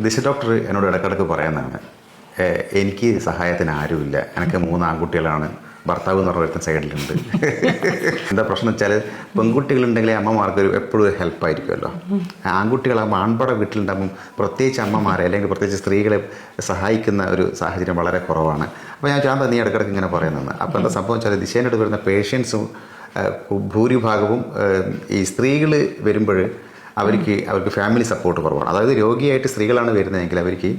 ദിശ ഡോക്ടർ എന്നോട് ഇടക്കിടക്ക് പറയുന്നതാണ് "ഏ, എനിക്ക് സഹായത്തിന് ആരുമില്ല. എനിക്ക് മൂന്ന് ആൺകുട്ടികളാണ്. ഭർത്താവ് എന്ന് പറഞ്ഞ സൈഡിലുണ്ട്. എന്താ പ്രശ്നം വെച്ചാൽ പെൺകുട്ടികളുണ്ടെങ്കിൽ അമ്മമാർക്ക് ഒരു എപ്പോഴും ഒരു ഹെൽപ്പായിരിക്കുമല്ലോ ആൺകുട്ടികളാകുമ്പോൾ ആൺപട വീട്ടിലുണ്ടാകുമ്പം പ്രത്യേകിച്ച് അമ്മമാരെ അല്ലെങ്കിൽ പ്രത്യേകിച്ച് സ്ത്രീകളെ സഹായിക്കുന്ന ഒരു സാഹചര്യം വളരെ കുറവാണ്. അപ്പോൾ ഞാൻ ഞാൻ നീ ഇടക്കിടക്ക് ഇങ്ങനെ പറയുന്നത് അപ്പോൾ എന്താ സംഭവം വെച്ചാൽ ദിശേന്റെ അടുത്ത് വരുന്ന പേഷ്യൻസും ഭൂരിഭാഗവും ഈ സ്ത്രീകൾ വരുമ്പോൾ അവർക്ക് അവർക്ക് ഫാമിലി സപ്പോർട്ട് കുറവാണ്. അതായത് രോഗിയായിട്ട് സ്ത്രീകളാണ് വരുന്നതെങ്കിൽ അവർക്ക്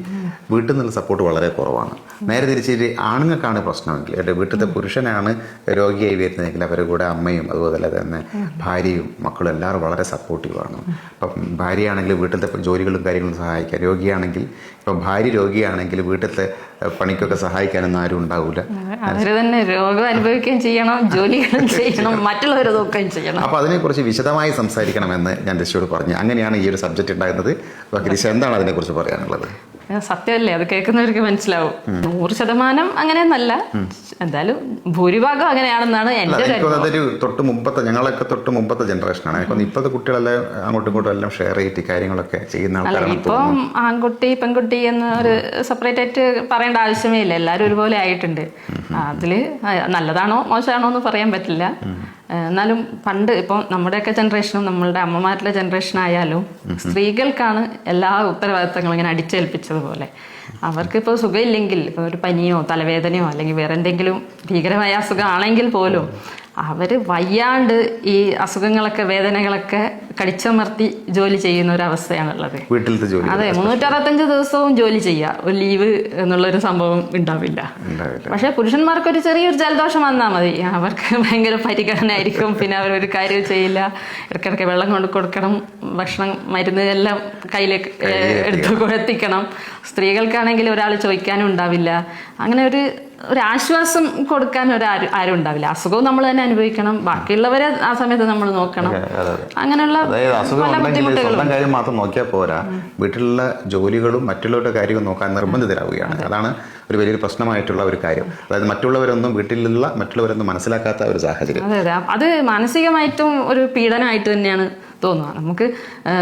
വീട്ടിൽ നിന്നുള്ള സപ്പോർട്ട് വളരെ കുറവാണ്. നേരെ തിരിച്ചിട്ട് ആണുങ്ങൾക്കാണ് പ്രശ്നമെങ്കിൽ എന്റെ വീട്ടിലത്തെ പുരുഷനാണ് രോഗിയായി വരുന്നതെങ്കിൽ അവരുടെ കൂടെ അമ്മയും അതുപോലെ തന്നെ ഭാര്യയും മക്കളും എല്ലാവരും വളരെ സപ്പോർട്ടീവാണ് ഇപ്പം ഭാര്യയാണെങ്കിൽ വീട്ടിലത്തെ ജോലികളും കാര്യങ്ങളും സഹായിക്കുക രോഗിയാണെങ്കിൽ ഇപ്പം ഭാര്യ രോഗിയാണെങ്കിൽ വീട്ടിലത്തെ പണിക്കൊക്കെ സഹായിക്കാനൊന്നും ആരും ഉണ്ടാവില്ല അവർ തന്നെ രോഗം അനുഭവിക്കുകയും ചെയ്യണം ജോലികളും ചെയ്യണം മറ്റുള്ളവരെ നോക്കുകയും ചെയ്യണം. അപ്പോൾ അതിനെക്കുറിച്ച് വിശദമായി സംസാരിക്കണമെന്ന് ഞാൻ ഋഷിയോട് പറഞ്ഞു. അങ്ങനെയാണ് ഈ ഒരു സബ്ജക്റ്റ് ഉണ്ടായിരുന്നത്. അപ്പോൾ ഋഷി എന്താണ് അതിനെക്കുറിച്ച് പറയാനുള്ളത്? സത്യമല്ലേ? അത് കേൾക്കുന്നവർക്ക് മനസ്സിലാവും. നൂറ് ശതമാനം അങ്ങനെയൊന്നല്ല. എന്തായാലും ഭൂരിഭാഗം അങ്ങനെയാണെന്നാണ് എന്റെ എന്റെ തൊട്ട് മുമ്പത്തെ ഞങ്ങളൊക്കെ തൊട്ട് മുമ്പത്തെ ജനറേഷനാണ് എനിക്കൊന്ന് ഇപ്പോഴത്തെ കുട്ടികളെല്ലാം അങ്ങോട്ടും ഇങ്ങോട്ടും എല്ലാം ഷെയർ ചെയ്തിട്ട് കാര്യങ്ങളൊക്കെ ചെയ്യുന്ന ആൾക്കാരാണ് ഇപ്പം ആൺകുട്ടി പെൺകുട്ടി എന്ന് ഒരു സെപ്പറേറ്റ് ആയിട്ട് പറയേണ്ട ആവശ്യമേ ഇല്ല. എല്ലാവരും ഒരുപോലെ ആയിട്ടുണ്ട്. അതിൽ നല്ലതാണോ മോശമാണോ എന്ന് പറയാൻ പറ്റില്ല. എന്നാലും പണ്ട് ഇപ്പം നമ്മുടെയൊക്കെ ജനറേഷനും നമ്മളുടെ അമ്മമാരുടെ ജനറേഷൻ ആയാലും സ്ത്രീകൾക്കാണ് എല്ലാ ഉത്തരവാദിത്തങ്ങളും ഇങ്ങനെ അടിച്ചേൽപ്പിച്ചതുപോലെ. അവർക്കിപ്പോൾ സുഖമില്ലെങ്കിൽ ഇപ്പോൾ ഒരു പനിയോ തലവേദനയോ അല്ലെങ്കിൽ വേറെ എന്തെങ്കിലും ഭീകരമായ അസുഖമാണെങ്കിൽ പോലും അവർ വയ്യാണ്ട് ഈ അസുഖങ്ങളൊക്കെ വേദനകളൊക്കെ കടിച്ചമർത്തി ജോലി ചെയ്യുന്ന ഒരു അവസ്ഥയാണുള്ളത്. വീട്ടിലത്തെ ജോലി അതെ മുന്നൂറ്ററുപത്തഞ്ച് ദിവസവും ജോലി ചെയ്യുക. ഒരു ലീവ് എന്നുള്ളൊരു സംഭവം ഉണ്ടാവില്ല. പക്ഷെ പുരുഷന്മാർക്ക് ഒരു ചെറിയൊരു ജലദോഷം വന്നാൽ മതി. അവർക്ക് ഭയങ്കര പരിഗണന ആയിരിക്കും പിന്നെ ഒരു കാര്യം ചെയ്യില്ല. ഇടയ്ക്കിടയ്ക്ക് വെള്ളം കൊണ്ട് കൊടുക്കണം. ഭക്ഷണം മരുന്ന് എല്ലാം കയ്യിലേക്ക് എടുത്ത് എത്തിക്കണം. സ്ത്രീകൾക്കാണെങ്കിൽ ഒരാൾ ചോദിക്കാനും ഉണ്ടാവില്ല. അങ്ങനെ ഒരു ഒരു ആശ്വാസം കൊടുക്കാൻ ഒരു ആരും ഉണ്ടാവില്ല. അസുഖവും നമ്മൾ തന്നെ അനുഭവിക്കണം. ബാക്കിയുള്ളവരെ ആ സമയത്ത് നമ്മൾ നോക്കണം. അങ്ങനെയുള്ള സ്വന്തം കാര്യം മാത്രം നോക്കിയാൽ പോരാ. വീട്ടിലുള്ള ജോലികളും മറ്റുള്ളവരുടെ കാര്യവും നോക്കാൻ നിർബന്ധിതരാകുകയാണ് അതാണ് ഒരു വലിയൊരു പ്രശ്നമായിട്ടുള്ള ഒരു കാര്യം. അതായത് മറ്റുള്ളവരൊന്നും വീട്ടിലുള്ള മറ്റുള്ളവരൊന്നും മനസ്സിലാക്കാത്ത ഒരു സാഹചര്യം. അതെ അതെ. അത് മാനസികമായിട്ടും ഒരു പീഡനമായിട്ട് തന്നെയാണ് തോന്നുക നമുക്ക്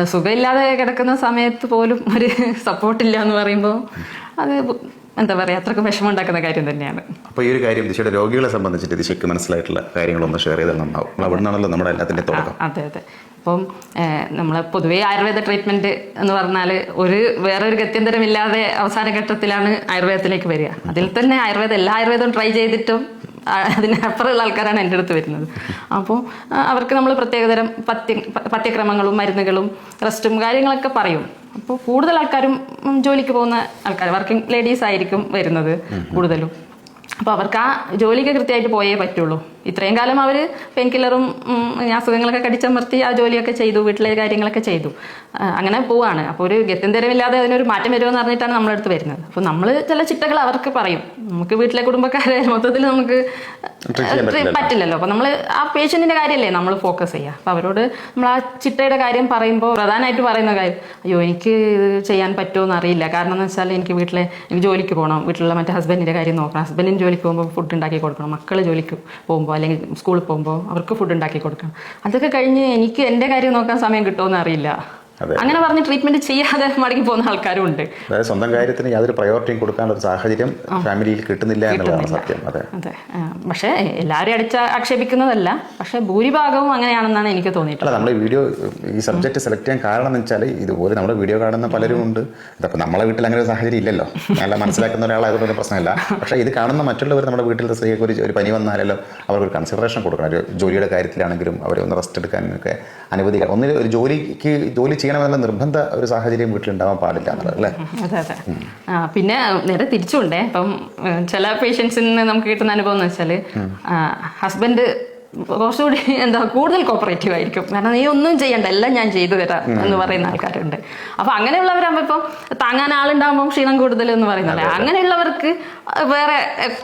സുഖമില്ലാതെ കിടക്കുന്ന സമയത്ത് പോലും ഒരു സപ്പോർട്ടില്ല എന്ന് പറയുമ്പോൾ അത് എന്താ പറയുക അത്രയ്ക്ക് വിഷമം ഉണ്ടാക്കുന്ന കാര്യം തന്നെയാണ്. അപ്പോൾ ഈ ഒരു കാര്യം ദിശയുടെ രോഗികളെ സംബന്ധിച്ചിട്ട് ദിശയ്ക്ക് മനസ്സിലായിട്ടുള്ള കാര്യങ്ങളൊന്ന് ഷെയർ ചെയ്താൽ നന്നാവും. അവിടെ നിന്നാണല്ലോ നമ്മുടെ എല്ലാത്തിന്റെ തുടക്കം. അതെ അതെ. അപ്പം നമ്മൾ പൊതുവേ ആയുർവേദ ട്രീറ്റ്മെന്റ് എന്ന് പറഞ്ഞാൽ ഒരു വേറൊരു ഗത്യന്തരമില്ലാതെ അവസാന ഘട്ടത്തിലാണ് ആയുർവേദത്തിലേക്ക് വരിക. അതിൽ തന്നെ ആയുർവേദം എല്ലാ ആയുർവേദവും ട്രൈ ചെയ്തിട്ടും അതിനപ്പുറമുള്ള ആൾക്കാരാണ് എന്റെ അടുത്ത് വരുന്നത്. അപ്പോൾ അവർക്ക് നമ്മൾ പ്രത്യേകതരം പത്യ പത്യക്രമങ്ങളും മരുന്നുകളും റെസ്റ്റും കാര്യങ്ങളൊക്കെ പറയും. അപ്പോൾ കൂടുതൽ ആൾക്കാരും ജോലിക്ക് പോകുന്ന ആൾക്കാർ വർക്കിംഗ് ലേഡീസ് ആയിരിക്കും വരുന്നത് കൂടുതലും. അപ്പോൾ അവർക്ക് ആ ജോലിക്ക് കൃത്യമായിട്ട് പോയേ പറ്റുള്ളൂ. ഇത്രയും കാലം അവർ പെയിൻ കില്ലറും അസുഖങ്ങളൊക്കെ കടിച്ചമർത്തി ആ ജോലിയൊക്കെ ചെയ്തു വീട്ടിലെ കാര്യങ്ങളൊക്കെ ചെയ്തു. അങ്ങനെ പോവാണ്. അപ്പോൾ ഒരു ഗത്യന്തരമില്ലാതെ അതിനൊരു മാറ്റം വരുമെന്ന് പറഞ്ഞിട്ടാണ് നമ്മളടുത്ത് വരുന്നത്. അപ്പോൾ നമ്മൾ ചില ചിട്ടകൾ അവർക്ക് പറയും. നമുക്ക് വീട്ടിലെ കുടുംബക്കാരെ മൊത്തത്തിൽ നമുക്ക് പറ്റില്ലല്ലോ. പറ്റില്ലല്ലോ. അപ്പോൾ നമ്മൾ ആ പേഷ്യന്റിന്റെ കാര്യമല്ലേ നമ്മൾ ഫോക്കസ് ചെയ്യുക അപ്പോൾ അവരോട് നമ്മൾ ആ ചിട്ടയുടെ കാര്യം പറയുമ്പോൾ പ്രധാനമായിട്ട് പറയുന്ന കാര്യം അയ്യോ എനിക്ക് ഇത് ചെയ്യാൻ പറ്റുമോ എന്ന് അറിയില്ല. കാരണം എന്ന് വെച്ചാൽ എനിക്ക് വീട്ടിലെ എനിക്ക് ജോലിക്ക് പോകണം വീട്ടിലുള്ള മറ്റേ ഹസ്ബൻഡിന്റെ കാര്യം നോക്കണം. ഹസ്ബൻഡിന് ജോലിക്ക് പോകുമ്പോൾ ഫുഡ് ഉണ്ടാക്കി കൊടുക്കണം. മക്കൾ ജോലിക്ക് പോകുമ്പോൾ അല്ലെങ്കിൽ സ്കൂളിൽ പോകുമ്പോൾ അവർക്ക് ഫുഡ് ഉണ്ടാക്കി കൊടുക്കണം അതൊക്കെ കഴിഞ്ഞ് എനിക്ക് എന്റെ കാര്യം നോക്കാൻ സമയം കിട്ടുമോ അതെ. അങ്ങനെ പറഞ്ഞ് ട്രീറ്റ്മെന്റ് ചെയ്യാതെ മടങ്ങി പോകുന്ന ആൾക്കാരും ഉണ്ട്. അതായത് സ്വന്തം കാര്യത്തിന് യാതൊരു പ്രയോറിറ്റിയും കൊടുക്കാനുള്ള ഒരു സാഹചര്യം ഫാമിലിയിൽ കിട്ടുന്നില്ല എന്നുള്ളതാണ് സത്യം. അതെ. അതെ. പക്ഷേ എല്ലാവരും അടിച്ച ആക്ഷേപിക്കുന്നതല്ല. പക്ഷേ ഭൂരിഭാഗവും അങ്ങനെയാണെന്നാണ് എനിക്ക് തോന്നിയിട്ടുള്ളത്. നമ്മുടെ നമ്മൾ വീഡിയോ ഈ സബ്ജക്ട് സെലക്ട് ചെയ്യാൻ കാരണം എന്ന് വെച്ചാൽ ഇതുപോലെ നമ്മുടെ വീഡിയോ കാണുന്ന പലരും ഉണ്ട്. ഇതപ്പോൾ നമ്മളെ വീട്ടിൽ അങ്ങനെ ഒരു സാഹചര്യം ഇല്ലല്ലോ. നല്ല മനസ്സിലാക്കുന്ന ഒരാളായതുകൊണ്ട് ഒരു പ്രശ്നമില്ല. പക്ഷേ ഇത് കാണുന്ന മറ്റുള്ളവർ നമ്മുടെ വീട്ടിലത്തെ സ്ത്രീക്ക് ഒരു ഒരു പനി വന്നാലല്ലോ അവർക്കൊരു കൺസിഡറേഷൻ കൊടുക്കണം. ഒരു ജോലിയുടെ കാര്യത്തിലാണെങ്കിലും അവരെ ഒന്ന് റെസ്റ്റ് എടുക്കാനൊക്കെ അനുവദിക്കണം. ഒന്നിൽ ഒരു ജോലിക്ക് ജോലി ചെയ്യണമെന്നുള്ള നിർബന്ധ ഒരു സാഹചര്യം വീട്ടിലുണ്ടാവാൻ പാടില്ല എന്നുള്ളത് അല്ലേ? അതെ അതെ. ആ, പിന്നെ നേരെ തിരിച്ചുണ്ടേ. അപ്പം ചില പേഷ്യൻസിൽ നിന്ന് നമുക്ക് കിട്ടുന്ന അനുഭവം എന്ന് വെച്ചാൽ ഹസ്ബൻഡ് കുറച്ചുകൂടി എന്താ കൂടുതൽ കോപ്പറേറ്റീവ് ആയിരിക്കും. കാരണം നീ ഒന്നും ചെയ്യണ്ട എല്ലാം ഞാൻ ചെയ്തു തരാം എന്ന് പറയുന്ന ആൾക്കാരുണ്ട്. അപ്പൊ അങ്ങനെയുള്ളവരാകുമ്പോൾ ഇപ്പം താങ്ങാൻ ആളുണ്ടാകുമ്പോൾ ക്ഷീണം കൂടുതൽ എന്ന് പറയുന്നത്. അങ്ങനെയുള്ളവർക്ക് വേറെ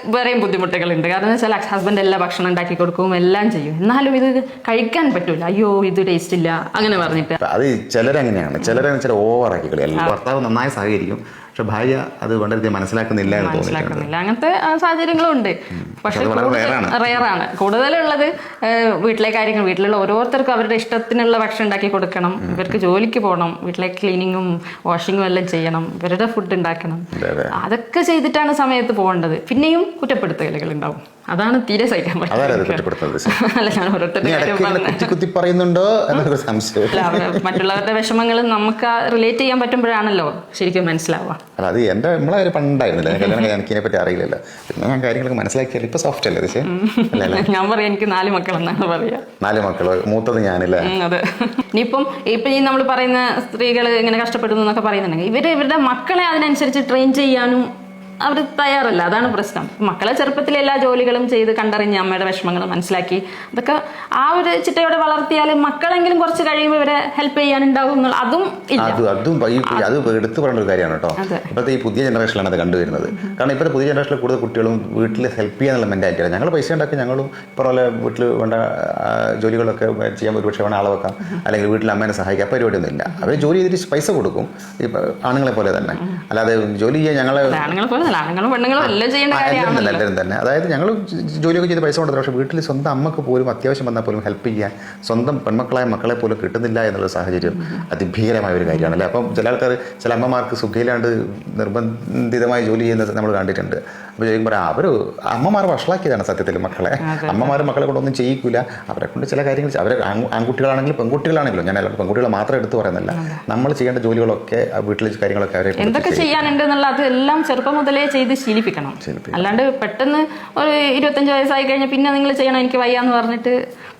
വേറെയും ബുദ്ധിമുട്ടുകളുണ്ട്. കാരണം വെച്ചാൽ ഹസ്ബൻഡ് എല്ലാ ഭക്ഷണം ഉണ്ടാക്കി കൊടുക്കും എല്ലാം ചെയ്യും. എന്നാലും ഇത് കഴിക്കാൻ പറ്റൂല. അയ്യോ ഇത് ടേസ്റ്റ് ഇല്ല. അങ്ങനെ പറഞ്ഞിട്ട്. അത് ചിലരങ്ങനെയാണ്. ചിലരങ്ങനെ വെച്ചാൽ ഓവറാക്കി കളി ഭർത്താവ് നന്നായി സഹകരിക്കും. പക്ഷെ ഭാര്യ അത് വളരെ മനസ്സിലാക്കുന്നില്ല എന്ന് മനസ്സിലാക്കുന്നില്ല. അങ്ങനത്തെ സാഹചര്യങ്ങളുണ്ട്. സാഹചര്യങ്ങളും ഉണ്ട് പക്ഷെ. റയറാണ് കൂടുതലുള്ളത് വീട്ടിലെ കാര്യങ്ങൾ വീട്ടിലുള്ള ഓരോരുത്തർക്കും അവരുടെ ഇഷ്ടത്തിനുള്ള ഭക്ഷണം ഉണ്ടാക്കി കൊടുക്കണം. ഇവർക്ക് ജോലിക്ക് പോകണം. വീട്ടിലെ ക്ലീനിങ്ങും വാഷിങ്ങും എല്ലാം ചെയ്യണം. ഇവരുടെ ഫുഡ് ഉണ്ടാക്കണം. അതെ, അതെ. അതൊക്കെ ചെയ്തിട്ടാണ് സമയത്ത് പോകേണ്ടത്. പിന്നെയും കുറ്റപ്പെടുത്തലുകൾ ഉണ്ടാവും. അതാണ് തീരെ സഹിക്കാൻ മറ്റുള്ളവരുടെ വിഷമങ്ങൾ നമുക്ക് റിലേറ്റ് ചെയ്യാൻ പറ്റുമ്പോഴാണല്ലോ ശരിക്കും മനസ്സിലാവുക. അല്ല അത് എന്റെ നമ്മളെ ഒരു പണ്ടായിരുന്നില്ല? കല്യാണം എനിക്ക് എനിക്കിതിനെ പറ്റി അറിയില്ലല്ലോ. പിന്നെ ഞാൻ കാര്യങ്ങളൊക്കെ മനസ്സിലാക്കിയാൽ ഇപ്പൊ സോഫ്റ്റ് അല്ലേ പക്ഷേ ഞാൻ പറയാം എനിക്ക് നാല് മക്കളെന്നാണ് പറയാ. നാല് മക്കൾ. മൂത്തത് ഞാനില്ലേ? അതെ. ഇനിയിപ്പം ഇപ്പൊ ഈ നമ്മൾ പറയുന്ന സ്ത്രീകൾ ഇങ്ങനെ കഷ്ടപ്പെടുന്നു എന്നൊക്കെ പറയുന്നുണ്ടെങ്കിൽ ഇവർ ഇവരുടെ മക്കളെ അതിനനുസരിച്ച് ട്രെയിൻ ചെയ്യാനും അവർ തയ്യാറല്ല. അതാണ് പ്രശ്നം. മക്കളെ ചെറുപ്പത്തിൽ എല്ലാ ജോലികളും ചെയ്ത് കണ്ടറിഞ്ഞ് അമ്മയുടെ വിഷമങ്ങൾ മനസ്സിലാക്കി. അതൊക്കെ ആ ഒരു ചിട്ടയോടെ വളർത്തിയാൽ മക്കളെങ്കിലും കുറച്ച് കഴിയുമ്പോൾ ഇവരെ ഹെൽപ്പ് ചെയ്യാനുണ്ടാവും എന്നുള്ള അതും അത് അതും ഈ അത് എടുത്തു പറയേണ്ട ഒരു കാര്യമാണ് കേട്ടോ. ഇപ്പോഴത്തെ ഈ പുതിയ ജനറേഷനിലാണ് അത് കണ്ടുവരുന്നത്. കാരണം ഇപ്പോഴത്തെ പുതിയ ജനറേഷനിൽ കൂടുതൽ കുട്ടികളും വീട്ടിൽ ഹെൽപ്പ് ചെയ്യാനുള്ള മെന്റാലിറ്റിയാണ് ഞങ്ങൾ പൈസ ഉണ്ടാക്കി ഞങ്ങളും ഇപ്പോൾ പോലെ വീട്ടിൽ വേണ്ട ആ, ജോലികളൊക്കെ ചെയ്യാൻ ഒരു പക്ഷേ വേണം ആളെ വെക്കാം അല്ലെങ്കിൽ വീട്ടിൽ അമ്മേനെ സഹായിക്കാം പരിപാടിയൊന്നും ഇല്ല അവർ ജോലി ചെയ്തിട്ട് പൈസ കൊടുക്കും. ഈ ആണുങ്ങളെ പോലെ തന്നെ. അല്ലാതെ ജോലി ചെയ്യാൻ ഞങ്ങളെ ആണുങ്ങളെ പോലെ ആണുങ്ങളും പെണ്ണുങ്ങളും എല്ലാം ചെയ്യേണ്ട കാര്യമാണ് എല്ലാവരും തന്നെ അതായത് ഞങ്ങൾ ജോലിയൊക്കെ ചെയ്ത് പൈസ കൊണ്ടുവരും പക്ഷേ വീട്ടിൽ സ്വന്തം അമ്മയ്ക്ക് പോലും അത്യാവശ്യം വന്നാൽ പോലും ഹെൽപ്പ് ചെയ്യാൻ സ്വന്തം പെൺമക്കളായ മക്കളെ പോലും കിട്ടുന്നില്ല എന്നുള്ള സാഹചര്യം അതിഭീകരമായ ഒരു കാര്യമാണ് അല്ലേ അപ്പം ചില ആൾക്കാർ ചില അമ്മമാർക്ക് സുഖയിലാണ്ട് നിർബന്ധിതമായി ജോലി ചെയ്യുന്നത് നമ്മൾ കണ്ടിട്ടുണ്ട്. അപ്പോൾ ചോദിക്കും പറയാം അവർ അമ്മമാർ വഷളാക്കിയതാണ് സത്യത്തിൽ മക്കളെ. അമ്മമാർ മക്കളെ കൊണ്ടൊന്നും ചെയ്യിക്കില്ല അവരെ കൊണ്ട് ചില കാര്യങ്ങൾ അവർ ആൺകുട്ടികളാണെങ്കിലും പെൺകുട്ടികളാണെങ്കിലും ഞാൻ അല്ലാണ്ട് പെൺകുട്ടികളെ മാത്രം എടുത്തു പറയുന്നില്ല നമ്മൾ ചെയ്യേണ്ട ജോലികളൊക്കെ വീട്ടിലെ കാര്യങ്ങളൊക്കെ അവരെ എന്തൊക്കെ ചെയ്യാനുണ്ട് എന്നുള്ള അതെല്ലാം ചെറുപ്പം മുതലേ ചെയ്ത് ശീലിപ്പിക്കണം. അല്ലാണ്ട് പെട്ടെന്ന് ഒരു ഇരുപത്തഞ്ച് വയസ്സായി കഴിഞ്ഞാൽ പിന്നെ നിങ്ങൾ ചെയ്യണം എനിക്ക് വയ്യാന്ന് പറഞ്ഞിട്ട്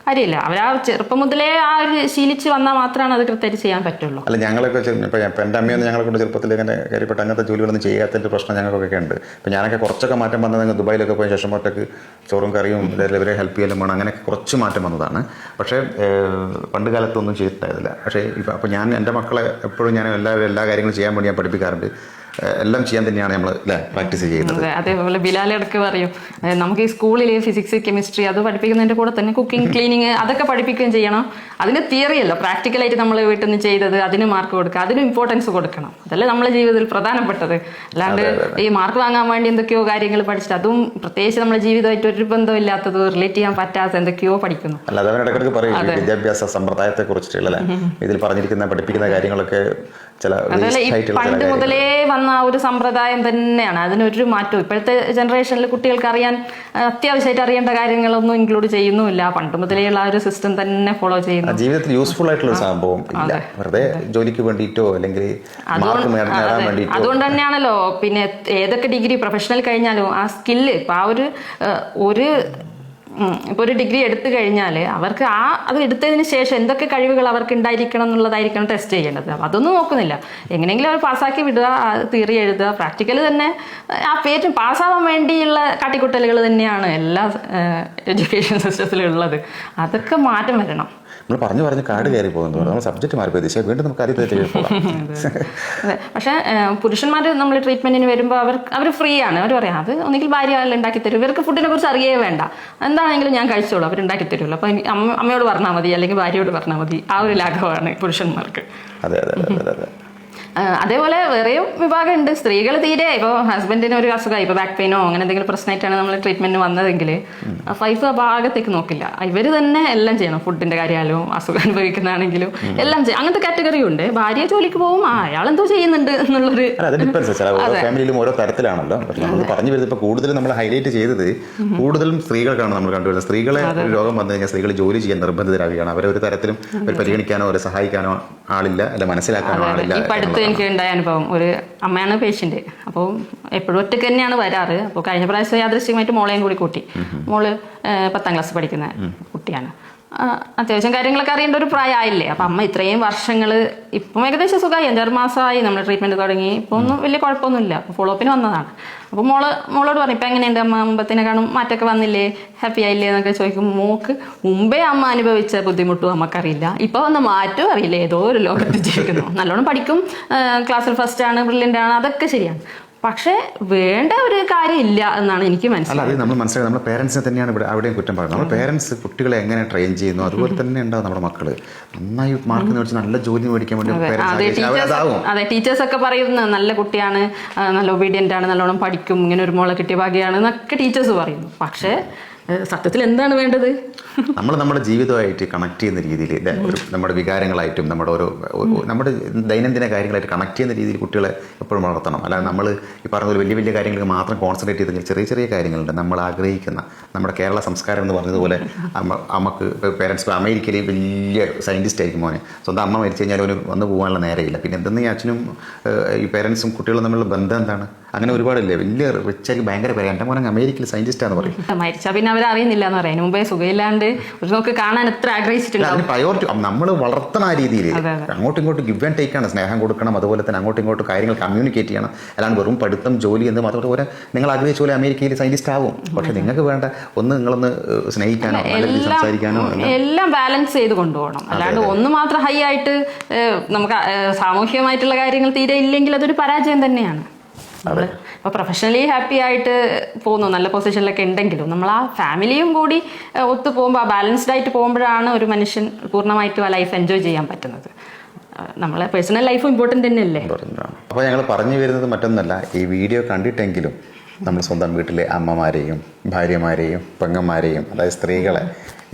കാര്യമില്ല. അവരാ ചെറുപ്പം മുതലേ ആ ഒരു ശീലിച്ച് വന്നാൽ മാത്രമാണ് അത് കൃത്യമായിട്ട് ചെയ്യാൻ പറ്റുള്ളൂ. അല്ല ഞങ്ങളൊക്കെ ഇപ്പം എന്റെ അമ്മയൊന്നും ഞങ്ങളെ കൊണ്ട് ചെറുപ്പത്തിൽ ഇങ്ങനെ കാര്യപ്പെട്ട അങ്ങനത്തെ ജോലികളൊന്നും ചെയ്യാത്തതിന്റെ പ്രശ്നം ഞങ്ങൾക്കൊക്കെ ഉണ്ട്. ഇപ്പം ഞാനൊക്കെ കുറച്ചൊക്കെ മാറ്റം വന്നത് ദുബായിലൊക്കെ പോയ ശേഷം ഒറ്റയ്ക്ക് ചോറും കറിയും ഇവരെ ഹെൽപ്പ് ചെയ്യലും വേണം. അങ്ങനെയൊക്കെ കുറച്ച് മാറ്റം വന്നതാണ്. പക്ഷേ പണ്ട് കാലത്തൊന്നും ചെയ്തിട്ടായിരുന്നില്ല പക്ഷേ ഇപ്പം അപ്പോൾ ഞാൻ എന്റെ മക്കളെ എപ്പോഴും ഞാൻ എല്ലാ എല്ലാ കാര്യങ്ങളും ചെയ്യാൻ വേണ്ടി ഞാൻ പഠിപ്പിക്കാറുണ്ട്. എല്ലാം ചെയ്യാൻ തന്നെയാണ് നമ്മൾ പ്രാക്ടീസ് ചെയ്യുന്നത്. അതേപോലെ ബിലാലടക്ക് പറയും. നമുക്ക് ഈ സ്കൂളിലെ ഫിസിക്സ് കെമിസ്ട്രി അത് പഠിപ്പിക്കുന്നതിന്റെ കൂടെ തന്നെ കുക്കിംഗ് ക്ലീനിങ് അതൊക്കെ പഠിപ്പിക്കുകയും ചെയ്യണം. അതിന് തിയറി അല്ല പ്രാക്ടിക്കലായിട്ട് നമ്മൾ വീട്ടിൽ നിന്ന് ചെയ്തത് അതിന് മാർക്ക് കൊടുക്കുക അതിന് ഇമ്പോർട്ടൻസ് കൊടുക്കണം. അതല്ലേ നമ്മുടെ ജീവിതത്തിൽ പ്രധാനപ്പെട്ടത്. അല്ലാണ്ട് ഈ മാർക്ക് വാങ്ങാൻ വേണ്ടി എന്തൊക്കെയോ കാര്യങ്ങൾ പഠിച്ചിട്ട് അതും പ്രത്യേകിച്ച് നമ്മുടെ ജീവിതമായിട്ട് ഒരു ബന്ധമില്ലാത്തത് റിലേറ്റ് ചെയ്യാൻ പറ്റാത്ത എന്തൊക്കെയോ പഠിക്കുന്നു. അല്ല അതവൻ ഇടയ്ക്കിടയ്ക്ക് പറയും വിദ്യാഭ്യാസ സമ്പ്രദായത്തെ കുറിച്ചിട്ടുള്ള ഇതിൽ പറഞ്ഞിരിക്കുന്ന പഠിപ്പിക്കുന്ന കാര്യങ്ങളൊക്കെ ചില പണ്ട് മുതലേ വന്ന ആ ഒരു സമ്പ്രദായം തന്നെയാണ്. അതിനൊരു മാറ്റവും. ഇപ്പോഴത്തെ ജനറേഷനിൽ കുട്ടികൾക്ക് അറിയാൻ അത്യാവശ്യമായിട്ട് അറിയേണ്ട കാര്യങ്ങളൊന്നും ഇൻക്ലൂഡ് ചെയ്യുന്നുമില്ല. പണ്ട് മുതലേയുള്ള ആ ഒരു സിസ്റ്റം തന്നെ ഫോളോ ചെയ്യുന്നു. ജീവിതത്തിൽ യൂസ്ഫുൾ ആയിട്ടുള്ള ഒരു സംഭവം ഇല്ല. വെറുതെ ജോലിക്ക് വേണ്ടിയിട്ടോ അല്ലെങ്കിൽ അതുകൊണ്ട് തന്നെയാണല്ലോ. പിന്നെ ഏതൊക്കെ ഡിഗ്രി പ്രൊഫഷണൽ കഴിഞ്ഞാലും ആ സ്കില്ല് ഇപ്പൊ ആ ഒരു ഒരു ഉം, ഇപ്പൊ ഒരു ഡിഗ്രി എടുത്തു കഴിഞ്ഞാൽ അവർക്ക് ആ അത് എടുത്തതിന് ശേഷം എന്തൊക്കെ കഴിവുകൾ അവർക്ക് ഉണ്ടായിരിക്കണം എന്നുള്ളതായിരിക്കണം ടെസ്റ്റ് ചെയ്യേണ്ടത്. അതൊന്നും നോക്കുന്നില്ല. എങ്ങനെയെങ്കിലും അവർ പാസ്സാക്കി വിടുക തിയറി എഴുതുക. പ്രാക്ടിക്കൽ തന്നെ ആ പേര് പാസ്സാവാൻ വേണ്ടിയുള്ള കാട്ടിക്കുട്ടലുകൾ തന്നെയാണ് എല്ലാ എഡ്യൂക്കേഷൻ സിസ്റ്റത്തിലുള്ളത് അതൊക്കെ മാറ്റം വരണം. നമ്മൾ പറഞ്ഞു പറഞ്ഞ് കാട് കയറി പോകുന്നത് നമ്മൾ സബ്ജക്റ്റ് മാറിപ്പോയി. ദിശ വീണ്ടും നമുക്ക് ആദ്യത്തെ പോകാം. പക്ഷേ പുരുഷന്മാർ നമ്മൾ ട്രീറ്റ്മെന്റിന് വരുമ്പോൾ അവർ അവർ ഫ്രീ ആണ്. അവർ പറയാം അത് ഒന്നുകിൽ ഭാര്യ ഉണ്ടാക്കി തരും. ഇവർക്ക് ഫുഡിനെ കുറിച്ച് അറിയേ വേണ്ട. എന്താണെങ്കിലും ഞാൻ കഴിച്ചോളൂ. അവർ ഉണ്ടാക്കി തരുമല്ലോ. അപ്പോൾ അമ്മയോട് പറഞ്ഞാൽ മതി അല്ലെങ്കിൽ ഭാര്യയോട് പറഞ്ഞാൽ മതി. ആ ഒരു ലാഘവമാണ് പുരുഷന്മാർക്ക്. അതെ അതെ അതെ അതെ. അതേപോലെ വേറെയും വിഭാഗമുണ്ട്. സ്ത്രീകൾ തീരെ ഇപ്പോൾ ഹസ്ബൻഡിന് ഒരു അസുഖമായി. ഇപ്പോൾ ബാക്ക് പെയിനോ അങ്ങനെ എന്തെങ്കിലും പ്രശ്നമായിട്ടാണ് നമ്മൾ ട്രീറ്റ്മെന്റ് വന്നതെങ്കിൽ വൈഫ് ആ ഭാഗത്തേക്ക് നോക്കില്ല. ഇവർ തന്നെ എല്ലാം ചെയ്യണം. ഫുഡിന്റെ കാര്യമായാലും അസുഖം അനുഭവിക്കുന്നതാണെങ്കിലും എല്ലാം ചെയ്യും അങ്ങനത്തെ കാറ്റഗറി ഉണ്ട്. ഭാര്യ ജോലിക്ക് പോകും. അയാൾ എന്തോ ചെയ്യുന്നുണ്ട് എന്നുള്ളൊരു ഫാമിലിയിലും ഓരോ തരത്തിലാണല്ലോ. നമ്മൾ പറഞ്ഞു വരുന്നത് ഇപ്പോൾ കൂടുതലും നമ്മൾ ഹൈലൈറ്റ് ചെയ്തത് കൂടുതലും സ്ത്രീകൾക്കാണ് നമ്മൾ കണ്ടുവരുന്നത്. സ്ത്രീകളെ രോഗം വന്നു കഴിഞ്ഞാൽ സ്ത്രീകൾ ജോലി ചെയ്യാൻ നിർബന്ധിതരാകുകയാണ് അവരെ ഒരു തരത്തിലും പരിഗണിക്കാനോ അവരെ സഹായിക്കാനോ ആളില്ല. അല്ല മനസ്സിലാക്കാനോ ആളില്ല ഇപ്പം എനിക്ക് ഉണ്ടായ അനുഭവം. ഒരു അമ്മയാണ് പേഷ്യന്റ് അപ്പോൾ എപ്പോഴും ഒറ്റയ്ക്ക് തന്നെയാണ് വരാറ്. അപ്പോൾ കഴിഞ്ഞ പ്രാവശ്യം യാദൃശ്യമായിട്ട് മോളെയും കൂടി കൂട്ടി. മോൾ പത്താം ക്ലാസ് പഠിക്കുന്ന കുട്ടിയാണ്. അത്യാവശ്യം കാര്യങ്ങളൊക്കെ അറിയേണ്ട ഒരു പ്രായമായില്ലേ? അപ്പം അമ്മ ഇത്രയും വർഷങ്ങൾ ഇപ്പം ഏകദേശം സുഖമായി. അഞ്ചാറ് മാസമായി നമ്മൾ ട്രീറ്റ്മെന്റ് തുടങ്ങി. ഇപ്പോൾ ഒന്നും വലിയ കുഴപ്പമൊന്നുമില്ല. അപ്പോൾ ഫോളോ അപ്പിന് വന്നതാണ്. അപ്പോൾ മോൾ മോളോട് പറഞ്ഞു ഇപ്പം എങ്ങനെയുണ്ട് അമ്മ? മുമ്പത്തിനെ കാണും മാറ്റമൊക്കെ വന്നില്ലേ? ഹാപ്പി ആയില്ലേ? എന്നൊക്കെ ചോദിക്കും. മോക്ക് മുമ്പേ അമ്മ അനുഭവിച്ച ബുദ്ധിമുട്ടും അമ്മക്കറിയില്ല. ഇപ്പോൾ വന്ന മാറ്റവും അറിയില്ല. ഏതോ ഒരു ലോകത്ത് ജീവിക്കുന്നു. നല്ലോണം പഠിക്കും. ക്ലാസ്സിൽ ഫസ്റ്റ് ആണ് ബ്രില്യന്റ് ആണ്. അതൊക്കെ ശരിയാണ്. പക്ഷെ വേണ്ട ഒരു കാര്യം ഇല്ല എന്നാണ് എനിക്ക് മനസ്സിലായത്. നമ്മൾ മനസ്സിലായത് നമ്മുടെ പേരൻസിനെ തന്നെയാണ് ഇവിടെ അവിടെയും കുറ്റം പറയുന്നത്. നമ്മുടെ പേരൻസ് കുട്ടികളെ എങ്ങനെ ട്രെയിൻ ചെയ്യുന്നു? അതുപോലെ തന്നെ ഉണ്ടാവും നമ്മുടെ മക്കൾ. നന്നായി മാർക്ക് മേടിച്ച് നല്ല ജോലി മേടിക്കാൻ വേണ്ടി അതെ. ടീച്ചേഴ്സ് ഒക്കെ പറയുന്നു നല്ല കുട്ടിയാണ് നല്ല ഒബീഡിയന്റ് ആണ് നല്ലോണം പഠിക്കും ഇങ്ങനെ ഒരു മോളെ കിട്ടിയ ഭാഗ്യമാണ് എന്നൊക്കെ ടീച്ചേഴ്സ് പറയുന്നു. പക്ഷേ സത്യത്തിൽ എന്താണ് വേണ്ടത്? നമ്മൾ നമ്മുടെ ജീവിതമായിട്ട് കണക്ട് ചെയ്യുന്ന രീതിയിൽ നമ്മുടെ വികാരങ്ങളായിട്ടും നമ്മുടെ ഓരോ നമ്മുടെ ദൈനംദിന കാര്യങ്ങളായിട്ട് കണക്ട് ചെയ്യുന്ന രീതിയിൽ കുട്ടികളെ എപ്പോഴും വളർത്തണം. അല്ലാതെ നമ്മൾ ഈ പറഞ്ഞ വലിയ വലിയ കാര്യങ്ങൾക്ക് മാത്രം കോൺസെൻട്രേറ്റ് ചെയ്തെങ്കിൽ ചെറിയ ചെറിയ കാര്യങ്ങളുണ്ട്. നമ്മൾ ആഗ്രഹിക്കുന്ന നമ്മുടെ കേരള സംസ്കാരം എന്ന് പറഞ്ഞതുപോലെ അമ്മ അമ്മയ്ക്ക് പേരൻസ് അമേരിക്കയിൽ വലിയ സയന്റിസ്റ്റ് ആയിരിക്കും മോനെ. സ്വന്തം അമ്മ മരിച്ചു കഴിഞ്ഞാൽ അവന് വന്നു പോകാനുള്ള നേരമില്ല പിന്നെ എന്തെന്ന് ഈ അച്ഛനും ഈ പേരൻസും കുട്ടികളും തമ്മിലുള്ള ബന്ധം എന്താണ്? അങ്ങനെ ഒരുപാടില്ലേ? വലിയ റിച്ചായിരിക്കും ഭയങ്കര പേര്. എന്റെ മോനെ അമേരിക്കയിൽ സയന്റിസ്റ്റാന്ന് പറയും. മരിച്ചാൽ പിന്നെ അവർ അറിയുന്നില്ല എന്ന് പറയാം. മുമ്പേ സുഖമില്ലാണ്ട് ഒരു നോക്ക് കാണാൻ എത്ര ആഗ്രഹിച്ചിട്ടുണ്ട് പ്രയോറിറ്റി നമ്മൾ വളർത്തണ ആ രീതിയിൽ. അങ്ങോട്ടും ഇങ്ങോട്ടും ഗിവ് ആൻഡ് ടേക്ക് ആണ്. സ്നേഹം കൊടുക്കണം അതുപോലെ തന്നെ അങ്ങോട്ടും ഇങ്ങോട്ടും കാര്യങ്ങൾ കമ്മ്യൂണിക്കേറ്റ് ചെയ്യണം. അല്ലാണ്ട് വെറും പഠിത്തം ജോലി എന്ന് മാത്രം നിങ്ങൾ ആഗ്രഹിച്ച പോലെ അമേരിക്കയിൽ സയന്റിസ്റ്റ് ആവും. പക്ഷെ നിങ്ങൾക്ക് വേണ്ട ഒന്ന് നിങ്ങളൊന്ന് സ്നേഹിക്കാനോ സംസാരിക്കാനോ എല്ലാം ബാലൻസ് ചെയ്ത് കൊണ്ടുപോകണം. അല്ലാണ്ട് ഒന്ന് മാത്രം ഹൈ ആയിട്ട് നമുക്ക് സാമൂഹ്യമായിട്ടുള്ള സാമൂഹികമായിട്ടുള്ള കാര്യങ്ങൾ തീരെ ഇല്ലെങ്കിൽ അതൊരു പരാജയം തന്നെയാണ്. ഇപ്പൊ പ്രൊഫഷണലി ഹാപ്പി ആയിട്ട് പോകുന്നു. നല്ല പൊസിഷനിലൊക്കെ ഉണ്ടെങ്കിലും നമ്മൾ ആ ഫാമിലിയും കൂടി ഒത്തു പോകുമ്പോൾ ആ ബാലൻസ്ഡ് ആയിട്ട് പോകുമ്പോഴാണ് ഒരു മനുഷ്യൻ പൂർണമായിട്ടും ആ ലൈഫ് എൻജോയ് ചെയ്യാൻ പറ്റുന്നത്. നമ്മളെ പേഴ്സണൽ ലൈഫും ഇമ്പോർട്ടന്റ് തന്നെയല്ലേ? അപ്പൊ അപ്പോൾ ഞങ്ങൾ പറഞ്ഞു വരുന്നത് മറ്റൊന്നല്ല. ഈ വീഡിയോ കണ്ടിട്ടെങ്കിലും നമ്മൾ സ്വന്തം വീട്ടിലെ അമ്മമാരെയും ഭാര്യമാരെയും പെങ്ങന്മാരെയും അതായത് സ്ത്രീകളെ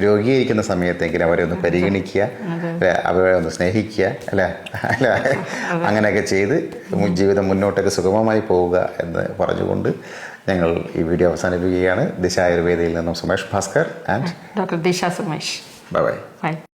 രോഗീകരിക്കുന്ന സമയത്തെങ്കിലും അവരെ ഒന്ന് പരിഗണിക്കുക അല്ലെ? അവരെ ഒന്ന് സ്നേഹിക്കുക അല്ലേ? അല്ല? അങ്ങനെയൊക്കെ ചെയ്ത് ജീവിതം മുന്നോട്ടൊക്കെ സുഗമമായി പോവുക എന്ന് പറഞ്ഞുകൊണ്ട് ഞങ്ങൾ ഈ വീഡിയോ അവസാനിപ്പിക്കുകയാണ്. ദിശ ആയുർവേദയിൽ നിന്നും സുമേഷ് ഭാസ്കർ ആൻഡ് ഡോക്ടർ ദിശ സുമേഷ്. ബൈ. ബൈ.